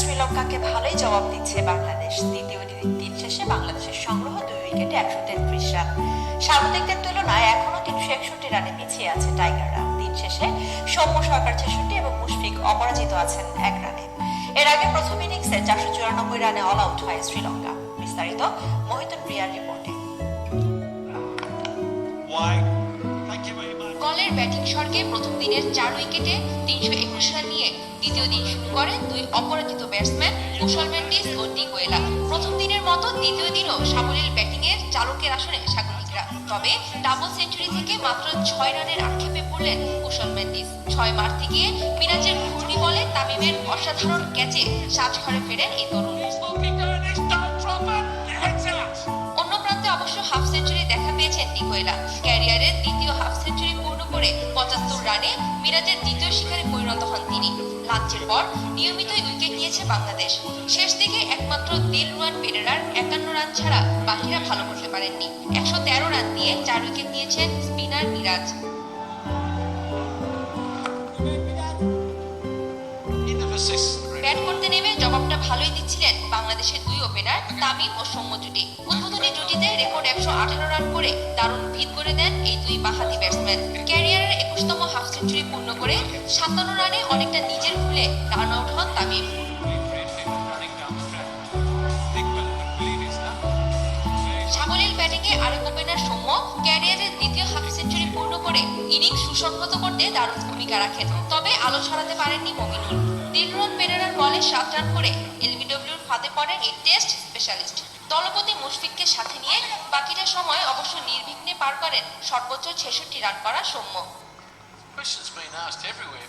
শ্রীলঙ্কাকে ভালোই জবাব দিচ্ছে বাংলাদেশ। দ্বিতীয় দিন শেষে বাংলাদেশের সংগ্রহ দুই উইকেটে একশো তেত্রিশ রান স্বাগতিকদের তুলনায় এখনও তিনশো একষট্টি রানে পিছিয়ে আছে টাইগাররা। দিন শেষে সৌম্য সরকার ছেষট্টি এবং মুশফিক অপরাজিত আছেন এক রানে। এর আগে প্রথম ইনিংসে চারশো চুরানব্বই রানে অল আউট হয় শ্রীলঙ্কা। বিস্তারিত মোহিতুন প্রিয়ার রিপোর্টে. কলের ব্যাটিং স্বর্গে প্রথম দিনের চার উইকেটে তিনশো একুশ দ্বিতীয় দিন করেন দুই অপরাজিত ব্যাটসম্যান কুশল মেন্ডিস ও ডিকোয়েলা প্রথম দিনের মতো দ্বিতীয় দিনও সাবলীল ব্যাটিংয়ের চালকের আসনে স্বাগতিকরা। তবে ডাবল সেঞ্চুরি থেকে মাত্র ছয় রানের আক্ষেপে পড়লেন কুশল মেন্ডিস। ছয় মারতে গিয়ে মিরাজের ঘূর্ণি বলে তামিমের অসাধারণ ক্যাচে সাজঘরে ফেরেন এই তরুণ। অন্য প্রান্তে অবশ্য হাফ সেঞ্চুরি দেখা পেয়েছেন ক্যারিয়ারের দ্বিতীয় হাফ সেঞ্চুরি পূর্ণ করে পঁচাত্তর রানে মিরাজের দ্বিতীয় শিকারে লাঞ্চের পর নিয়মিতই উইকেট নিয়েছে বাংলাদেশ। শেষ দিকে একমাত্র দিলরুয়ান পেরেরার একান্ন রান ছাড়া বাকিরা ভালো করতে পারেননি। একশো তেরো রান দিয়ে চার উইকেট নিয়েছেন স্পিনার মিরাজ। ব্যাট করতে নেমে জবাবটা ভালোই দিচ্ছিলেন বাংলাদেশের দুই ওপেনার তামিম ও সৌম্য জুটি। উদ্বোধনী জুটিতে রেকর্ড একশো আঠারো রান করে দারুণ ভিত করে দেন এই দুই বাহাতি ব্যাটসম্যান। সাতান্ন রানে অনেকটা নিজের ভুলে রান আউট হন তামিম। সাবলীল ব্যাটিংয়ে আরেক ওপেনার সৌম্য, ক্যারিয়ারের দ্বিতীয় হাফ সেঞ্চুরি পূর্ণ করে ইনিংস সুসংহত করতে দারুণ ভূমিকা রাখেন। তবে আলো ছড়াতে পারেননি মমিনুল দিলরুয়ান পেরেরার বলে সাত রান করে এলবিডব্লিউর ফাঁদে পড়েন এই টেস্ট স্পেশালিস্ট দলপতি মুশফিককে সাথে নিয়ে বাকিটা সময় অবশ্য নির্বিঘ্নে পার করেন সর্বোচ্চ ছেষট্টি রান করা Soumya. Questions being asked everywhere.